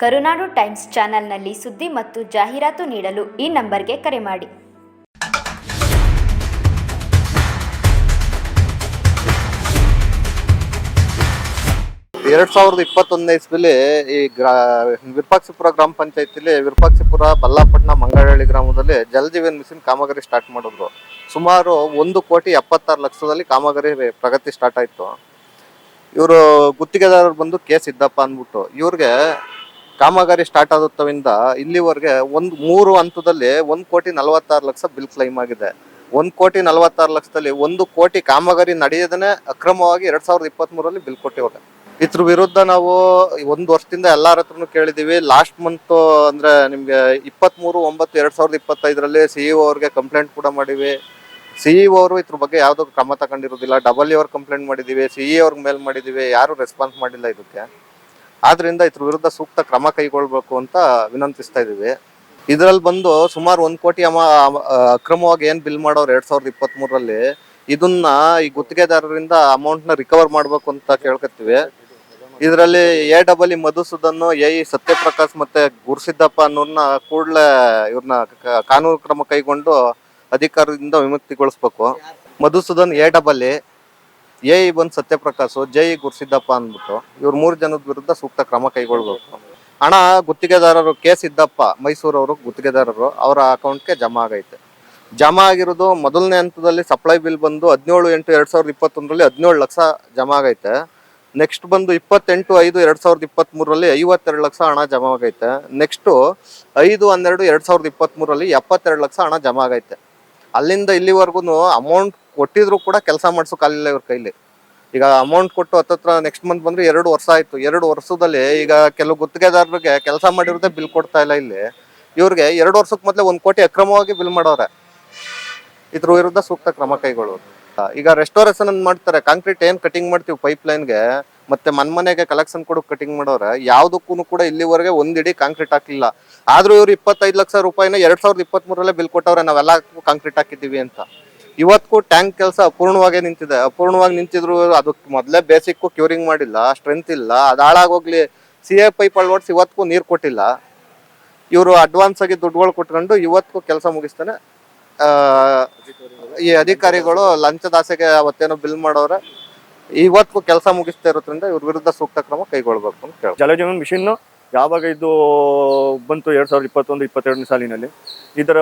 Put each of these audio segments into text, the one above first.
ಕರುನಾಡು times ಚಾನೆಲ್ನಲ್ಲಿ ಸುದ್ದಿ ಮತ್ತು ಜಾಹೀರಾತು ನೀಡಲು ಈ ನಂಬರ್ಗೆ ಕರೆ ಮಾಡಿ. ಎರಡ್ ಸಾವಿರದ ಇಪ್ಪತ್ತೊಂದನೇ ಇಸ್ವಿಲಿ ಈ ಗ್ರಾ, ವಿರೂಪಾಕ್ಷಿಪುರ ಗ್ರಾಮ ಪಂಚಾಯತಿಲಿ ವಿರೂಪಾಕ್ಷಿಪುರ ಬಲ್ಲಾಪಟ್ಟಣ ಮಂಗಳಹಳ್ಳಿ ಗ್ರಾಮದಲ್ಲಿ ಜಲ್ ಜೀವನ್ ಮಿಷನ್ ಕಾಮಗಾರಿ ಸ್ಟಾರ್ಟ್ ಮಾಡಿದ್ರು. ಸುಮಾರು ಒಂದು ಕೋಟಿ ಎಪ್ಪತ್ತಾರು ಲಕ್ಷದಲ್ಲಿ ಕಾಮಗಾರಿ ಪ್ರಗತಿ ಸ್ಟಾರ್ಟ್ ಆಯಿತು. ಇವರು ಗುತ್ತಿಗೆದಾರರು ಬಂದು ಕೆ ಸಿದ್ದಪ್ಪ ಅಂದ್ಬಿಟ್ಟು ಇವ್ರಿಗೆ ಕಾಮಗಾರಿ ಸ್ಟಾರ್ಟ್ ಆದತ್ತವಿಂದ ಇಲ್ಲಿವರೆಗೆ ಒಂದು ಮೂರು ಹಂತದಲ್ಲಿ ಒಂದ್ ಕೋಟಿ ನಲವತ್ತಾರು ಲಕ್ಷ ಬಿಲ್ ಕ್ಲೈಮ್ ಆಗಿದೆ. ಒಂದ್ ಕೋಟಿ ನಲವತ್ತಾರು ಲಕ್ಷದಲ್ಲಿ ಒಂದು ಕೋಟಿ ಕಾಮಗಾರಿ ನಡೆಯದೇ ಅಕ್ರಮವಾಗಿ ಎರಡ್ ಸಾವಿರದ ಇಪ್ಪತ್ತ್ ಮೂರಲ್ಲಿ ಬಿಲ್ ಕೊಟ್ಟಿವ್ರೆ ಇದ್ರ ವಿರುದ್ಧ ನಾವು ಒಂದು ವರ್ಷದಿಂದ ಎಲ್ಲಾರ ಹತ್ರನು ಕೇಳಿದೀವಿ. ಲಾಸ್ಟ್ ಮಂತ್ ಅಂದ್ರೆ ನಿಮ್ಗೆ ಇಪ್ಪತ್ತ್ ಮೂರು ಒಂಬತ್ತು, ಎರಡ್ ಸಾವಿರದ ಇಪ್ಪತ್ತೈದರಲ್ಲಿ ಸಿಇಒ ಅವ್ರಿಗೆ ಕಂಪ್ಲೇಂಟ್ ಕೂಡ ಮಾಡಿವಿ. ಸಿಇಒ ಅವರು ಇದ್ರ ಬಗ್ಗೆ ಯಾವ್ದೋ ಕ್ರಮ ತಗೊಂಡಿರೋದಿಲ್ಲ. ಡಬಲ್ ಅವ್ರ ಕಂಪ್ಲೇಂಟ್ ಮಾಡಿದೀವಿ. ಸಿಇ ಅವ್ರಿಗೆ ಮೇಲ್ ಮಾಡಿದೀವಿ. ಯಾರು ರೆಸ್ಪಾನ್ಸ್ ಮಾಡಿಲ್ಲ ಇದಕ್ಕೆ. ಆದ್ರಿಂದ ಇದ್ರ ವಿರುದ್ಧ ಸೂಕ್ತ ಕ್ರಮ ಕೈಗೊಳ್ಬೇಕು ಅಂತ ವಿನಂತಿಸ್ತಾ ಇದೀವಿ ಇದ್ರಲ್ಲಿ ಬಂದು ಸುಮಾರು ಒಂದ್ ಕೋಟಿ ಅಮ ಅಕ್ರಮವಾಗಿ ಏನ್ ಬಿಲ್ ಮಾಡೋರು ಎರಡ್ ಸಾವಿರದ ಇಪ್ಪತ್ತ್ ಇದನ್ನ ಈ ಗುತ್ತಿಗೆದಾರರಿಂದ ಅಮೌಂಟ್ನ ರಿಕವರ್ ಮಾಡ್ಬೇಕು ಅಂತ ಕೇಳ್ಕೊತೀವಿ. ಇದರಲ್ಲಿ A double E Madhusudan A E Satyaprakash ಮತ್ತೆ ಗುರುಸಿದ್ದಪ್ಪ ಅನ್ನೋರ್ನ ಕೂಡಲೇ ಇವ್ರನ್ನ ಕಾನೂನು ಕ್ರಮ ಕೈಗೊಂಡು ಅಧಿಕಾರದಿಂದ ವಿಮುಕ್ತಿಗೊಳಿಸ್ಬೇಕು. Madhusudan A double A A E ಬಂದು ಸತ್ಯಪ್ರಕಾಶ್, ಜೈ ಗುರುಸಿದ್ದಪ್ಪ ಅಂದ್ಬಿಟ್ಟು ಇವ್ರ ಮೂರು ಜನದ ವಿರುದ್ಧ ಸೂಕ್ತ ಕ್ರಮ ಕೈಗೊಳ್ಬೇಕು. ಹಣ ಗುತ್ತಿಗೆದಾರರು ಕೆ ಸಿದ್ದಪ್ಪ, ಮೈಸೂರವರು ಗುತ್ತಿಗೆದಾರರು ಅವರ ಅಕೌಂಟ್ಗೆ ಜಮಾ ಆಗೈತೆ. ಜಮಾ ಆಗಿರೋದು ಮೊದಲನೇ ಹಂತದಲ್ಲಿ ಸಪ್ಲೈ ಬಿಲ್ ಬಂದು ಹದಿನೇಳು ಎಂಟು ಎರಡ್ ಸಾವಿರದ ಇಪ್ಪತ್ತೊಂದರಲ್ಲಿ ಹದಿನೇಳು ಲಕ್ಷ ಜಮಾ ಆಗೈತೆ. ನೆಕ್ಸ್ಟ್ ಬಂದು ಇಪ್ಪತ್ತೆಂಟು ಐದು ಎರಡ್ ಸಾವಿರದ ಇಪ್ಪತ್ತ್ ಮೂರರಲ್ಲಿ ಐವತ್ತೆರಡು ಲಕ್ಷ ಹಣ ಜಮಾ ಆಗೈತೆ. ನೆಕ್ಸ್ಟು ಐದು ಹನ್ನೆರಡು ಎರಡ್ ಸಾವಿರದ ಇಪ್ಪತ್ತ್ ಮೂರರಲ್ಲಿ ಎಪ್ಪತ್ತೆರಡು ಲಕ್ಷ ಹಣ ಜಮಾ ಆಗೈತೆ. ಅಲ್ಲಿಂದ ಇಲ್ಲಿವರೆಗೂ ಅಮೌಂಟ್ ಕೊಟ್ಟಿದ್ರು ಕೂಡ ಕೆಲಸ ಮಾಡ್ಸೋಕ್ಕಾಗಲಿಲ್ಲ ಇವ್ರ ಕೈಲಿ. ಈಗ ಅಮೌಂಟ್ ಕೊಟ್ಟು ಹತ್ತತ್ರ ನೆಕ್ಸ್ಟ್ ಮಂತ್ ಬಂದ್ರೆ ಎರಡು ವರ್ಷ ಆಯ್ತು. ಎರಡು ವರ್ಷದಲ್ಲಿ ಈಗ ಕೆಲವು ಗುತ್ತಿಗೆದಾರರಿಗೆ ಕೆಲಸ ಮಾಡಿರೋದೇ ಬಿಲ್ ಕೊಡ್ತಾ ಇಲ್ಲ ಇಲ್ಲಿ. ಇವ್ರಿಗೆ ಎರಡು ವರ್ಷಕ್ಕೆ ಮೊದಲೇ ಒಂದು ಕೋಟಿ ಅಕ್ರಮವಾಗಿ ಬಿಲ್ ಮಾಡೋರೆ. ಇದ್ರ ವಿರುದ್ಧ ಸೂಕ್ತ ಕ್ರಮ ಕೈಗೊಳ್ಳೋದು ಈಗ ರೆಸ್ಟೋರೇಷನ್ ಅಂತ ಮಾಡ್ತಾರೆ. ಕಾಂಕ್ರೀಟ್ ಏನ್ ಕಟಿಂಗ್ ಮಾಡ್ತೀವಿ ಪೈಪ್ ಲೈನ್ಗೆ ಮತ್ತೆ ಮನ್ಮನೆಗೆ ಕಲೆಕ್ಷನ್ ಕೊಡು ಕಟಿಂಗ್ ಮಾಡೋರೆ. ಯಾವ್ದಕ್ಕೂ ಕೂಡ ಇಲ್ಲಿವರೆಗೆ ಒಂದಿಡಿ ಕಾಂಕ್ರೀಟ್ ಹಾಕ್ಲಿಲ್ಲ. ಆದ್ರೂ ಇವ್ರು ಇಪ್ಪತ್ತೈದು ಲಕ್ಷ ರೂಪಾಯಿನ ಎರಡ್ ಸಾವಿರದ ಇಪ್ಪತ್ತ್ ಮೂರಲ್ಲೇ ಬಿಲ್ ಕೊಟ್ಟವ್ರೆ. ನಾವೆಲ್ಲ ಕಾಂಕ್ರೀಟ್ ಹಾಕಿದ್ದೀವಿ ಅಂತ. ಇವತ್ತಿಗೂ ಟ್ಯಾಂಕ್ ಕೆಲಸ ಅಪೂರ್ಣವಾಗೇ ನಿಂತಿದೆ. ಅಪೂರ್ಣವಾಗಿ ನಿಂತಿದ್ರು ಅದಕ್ಕೆ ಮೊದಲೇ ಬೇಸಿಕ್ ಕ್ಯೂರಿಂಗ್ ಮಾಡಿಲ್ಲ ಸ್ಟ್ರೆಂತ್ ಇಲ್ಲ, ಅದು ಹಾಳಾಗೋಗ್ಲಿ ಸಿ ಎ ಪೈಪ್ ಅಳವಡಿಸಿ ಇವತ್ತಿಗೂ ನೀರು ಕೊಟ್ಟಿಲ್ಲ. ಇವರು ಅಡ್ವಾನ್ಸ್ ಆಗಿ ದುಡ್ಡುಗಳು ಕೊಟ್ಕೊಂಡು ಇವತ್ತಿಗೂ ಕೆಲಸ ಮುಗಿಸ್ತಾನೆ. ಈ ಅಧಿಕಾರಿಗಳು ಲಂಚದಾಸೆಗೆ ಅವತ್ತೇನೋ ಬಿಲ್ ಮಾಡೋರೆ ಇವತ್ತಿಗೂ ಕೆಲಸ ಮುಗಿಸ್ತಾ ಇರೋದ್ರಿಂದ ಇವ್ರ ವಿರುದ್ಧ ಸೂಕ್ತ ಕ್ರಮ ಕೈಗೊಳ್ಬೇಕು ಅಂತ ಕೇಳ್ತಾರೆ ಜಲಜೀವನ್ ಮಿಷನ್ ಯಾವಾಗ ಇದು ಬಂತು ಎರಡು ಸಾವಿರದ ಇಪ್ಪತ್ತೊಂದು, ಇಪ್ಪತ್ತೆರಡನೇ ಸಾಲಿನಲ್ಲಿ. ಇದರ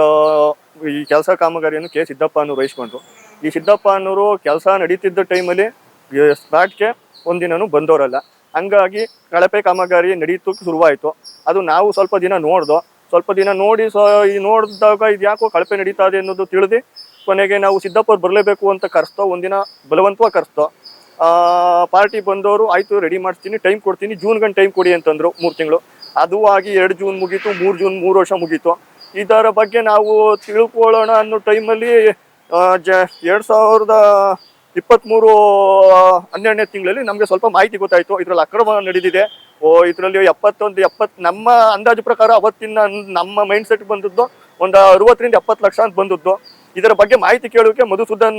ಈ ಕೆಲಸ ಕಾಮಗಾರಿಯನ್ನು ಕೆ ಸಿದ್ದಪ್ಪ ಅನ್ನೋರು ವಹಿಸ್ಕೊಂಡ್ರು. ಈ ಸಿದ್ದಪ್ಪ ಅನ್ನೋರು ಕೆಲಸ ನಡೀತಿದ್ದ ಟೈಮಲ್ಲಿ ಸ್ಪಾಟ್ಗೆ ಒಂದಿನೂ ಬಂದವರಲ್ಲ. ಹಂಗಾಗಿ ಕಳಪೆ ಕಾಮಗಾರಿ ನಡೀತು ಶುರುವಾಯಿತು. ಅದು ನಾವು ಸ್ವಲ್ಪ ದಿನ ನೋಡ್ದೋ, ಸ್ವಲ್ಪ ದಿನ ನೋಡಿ ಸೊ ಈ ನೋಡಿದಾಗ ಇದು ಯಾಕೋ ಕಳಪೆ ನಡೀತಾ ಇದೆ ಅನ್ನೋದು ತಿಳಿದು ಕೊನೆಗೆ ನಾವು ಸಿದ್ದಪ್ಪ ಅವ್ರು ಬರಲೇಬೇಕು ಅಂತ ಕರೆಸ್ತೋ, ಒಂದಿನ ಬಲವಂತವಾಗಿ ಕರೆಸ್ತೋ ಪಾರ್ಟಿ ಬಂದವರು ಆಯಿತು ರೆಡಿ ಮಾಡ್ತೀನಿ ಟೈಮ್ ಕೊಡ್ತೀನಿ ಜೂನ್ ಗಂಟೆ ಟೈಮ್ ಕೊಡಿ ಅಂತಂದರು ಮೂರು ತಿಂಗಳು. ಅದು ಆಗಿ ಎರಡು ಜೂನ್ ಮುಗೀತು, ಮೂರು ಜೂನ್ ಮೂರು ವರ್ಷ ಮುಗೀತು. ಇದರ ಬಗ್ಗೆ ನಾವು ತಿಳ್ಕೊಳ್ಳೋಣ ಅನ್ನೋ ಟೈಮಲ್ಲಿ ಜ, ಎರಡು ಸಾವಿರದ ಇಪ್ಪತ್ತ್ಮೂರು ಹನ್ನೆರಡನೇ ತಿಂಗಳಲ್ಲಿ ನಮಗೆ ಸ್ವಲ್ಪ ಮಾಹಿತಿ ಗೊತ್ತಾಯಿತು. ಇದರಲ್ಲಿ ಅಕ್ರಮ ನಡೆದಿದೆ. ಓ, ಇದರಲ್ಲಿ ಎಪ್ಪತ್ತೊಂದು, ಎಪ್ಪತ್ತು, ನಮ್ಮ ಅಂದಾಜು ಪ್ರಕಾರ ಅವತ್ತಿನ ನಮ್ಮ ಮೈಂಡ್ ಸೆಟ್ ಬಂದದ್ದು ಒಂದು ಅರವತ್ತರಿಂದ ಎಪ್ಪತ್ತು ಲಕ್ಷ ಅಂತ ಬಂದದ್ದು. ಇದರ ಬಗ್ಗೆ ಮಾಹಿತಿ ಕೇಳೋಕೆ ಮಧುಸೂದನ್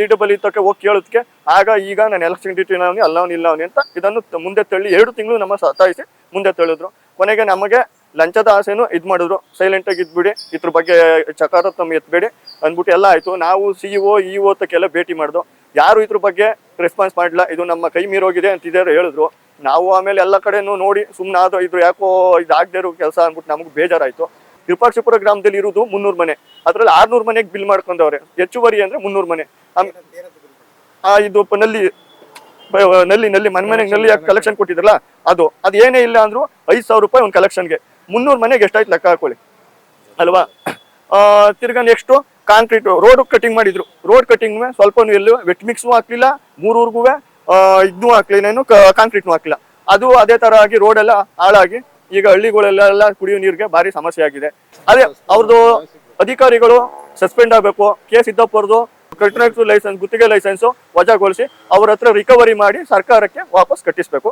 ಇ ಡಬಲ್ ಇತ್ತಕ್ಕೆ ಹೋಗಿ ಕೇಳೋದಕ್ಕೆ, ಆಗ ಈಗ ನಾನು ಎಲೆಕ್ಷನ್ ಡ್ಯೂಟಿ ಅವನಿ ಅಲ್ಲವನಿ ಅಂತ ಇದನ್ನು ಮುಂದೆ ತಳ್ಳಿ ಎರಡು ತಿಂಗಳು ನಮ್ಮ ಸತಾಯಿಸಿ ಮುಂದೆ ತಳ್ಳಿದ್ರು. ಕೊನೆಗೆ ನಮಗೆ ಲಂಚದ ಆಸೆನೂ ಇದು ಮಾಡಿದ್ರು. ಸೈಲೆಂಟಾಗಿ ಇದ್ಬಿಡಿ ಇದ್ರ ಬಗ್ಗೆ ಚಕಾರ ತಮ್ಮ ಎತ್ಬೇಡಿ ಅಂದ್ಬಿಟ್ಟು ಎಲ್ಲ ಆಯಿತು. ನಾವು ಸಿ ಒ ಇ ಒ ತಕ್ಕೆಲ್ಲ ಭೇಟಿ ಮಾಡಿದ್ರು ಯಾರು ಇದ್ರ ಬಗ್ಗೆ ರೆಸ್ಪಾನ್ಸ್ ಮಾಡಲಿಲ್ಲ. ಇದು ನಮ್ಮ ಕೈ ಮೀರೋಗಿದೆ ಅಂತಿದ್ದಾರೆ ಹೇಳಿದ್ರು. ನಾವು ಆಮೇಲೆ ಎಲ್ಲ ಕಡೆನೂ ನೋಡಿ ಸುಮ್ಮನೆ ಆದ್ರೆ ಇದ್ರು ಯಾಕೋ ಇದಾಗದೇ ಇರೋ ಕೆಲಸ ಅಂದ್ಬಿಟ್ಟು ನಮಗೆ ಬೇಜಾರಾಯಿತು. ವಿರೂಪಾಕ್ಷಪುರ ಗ್ರಾಮದಲ್ಲಿ ಇರೋದು ಮುನ್ನೂರು ಮನೆ. ಅದರಲ್ಲಿ ಆರ್ನೂರು ಮನೆಗೆ ಬಿಲ್ ಮಾಡ್ಕೊಂಡವ್ರೆ. ಹೆಚ್ಚುವರಿ ಅಂದ್ರೆ ಮುನ್ನೂರು ಮನೆ. ಆ, ಇದು ನಲ್ಲಿ ನಲ್ಲಿ ನಲ್ಲಿ ಮನೆ ಮನೆಗೆ ನಲ್ಲಿ ಕಲೆಕ್ಷನ್ ಕೊಟ್ಟಿದ್ರಲ್ಲ ಅದು. ಅದು ಏನೇ ಇಲ್ಲ ಅಂದ್ರು ಐದು ಸಾವಿರ ರೂಪಾಯಿ ಒಂದು ಕಲೆಕ್ಷನ್ಗೆ ಮುನ್ನೂರು ಮನೆಗೆ ಎಷ್ಟಾಯ್ತು ಲೆಕ್ಕ ಹಾಕೊಳ್ಳಿ. ಅಲ್ವಾ? ತಿರ್ಗಾ ನೆಕ್ಸ್ಟು ಕಾಂಕ್ರೀಟ್ ರೋಡ್ ಕಟಿಂಗ್ ಮಾಡಿದ್ರು. ರೋಡ್ ಕಟಿಂಗ್ ಸ್ವಲ್ಪ ಎಲ್ಲೂ ವೆಟ್ ಮಿಕ್ಸ್ ಹಾಕ್ಲಿಲ್ಲ, ಮೂರೂರ್ಗೂ ಇದನ್ನೂ ಹಾಕ್ಲಿಲ್ಲ ಏನು ಕಾಂಕ್ರೀಟ್ನು ಹಾಕ್ಲಿಲ್ಲ. ಅದು ಅದೇ ತರ ಆಗಿ ರೋಡ್ ಎಲ್ಲ ಹಾಳಾಗಿ, ಈಗ ಹಳ್ಳಿಗಳೆಲ್ಲ ಕುಡಿಯೋ ನೀರಿಗೆ ಭಾರಿ ಸಮಸ್ಯೆ ಆಗಿದೆ. ಅದೇ ಅವ್ರದ್ದು ಅಧಿಕಾರಿಗಳು ಸಸ್ಪೆಂಡ್ ಆಗಬೇಕು ಕೆ ಸಿದ್ದಪ್ಪರದು ಕಂಟ್ರಾಕ್ಟ್ ಲೈಸೆನ್ಸ್ ಗುತ್ತಿಗೆ ಲೈಸೆನ್ಸ್ ವಜಾಗೊಳಿಸಿ ಅವ್ರ ಹತ್ರ ರಿಕವರಿ ಮಾಡಿ ಸರ್ಕಾರಕ್ಕೆ ವಾಪಸ್ ಕಟ್ಟಿಸ್ಬೇಕು.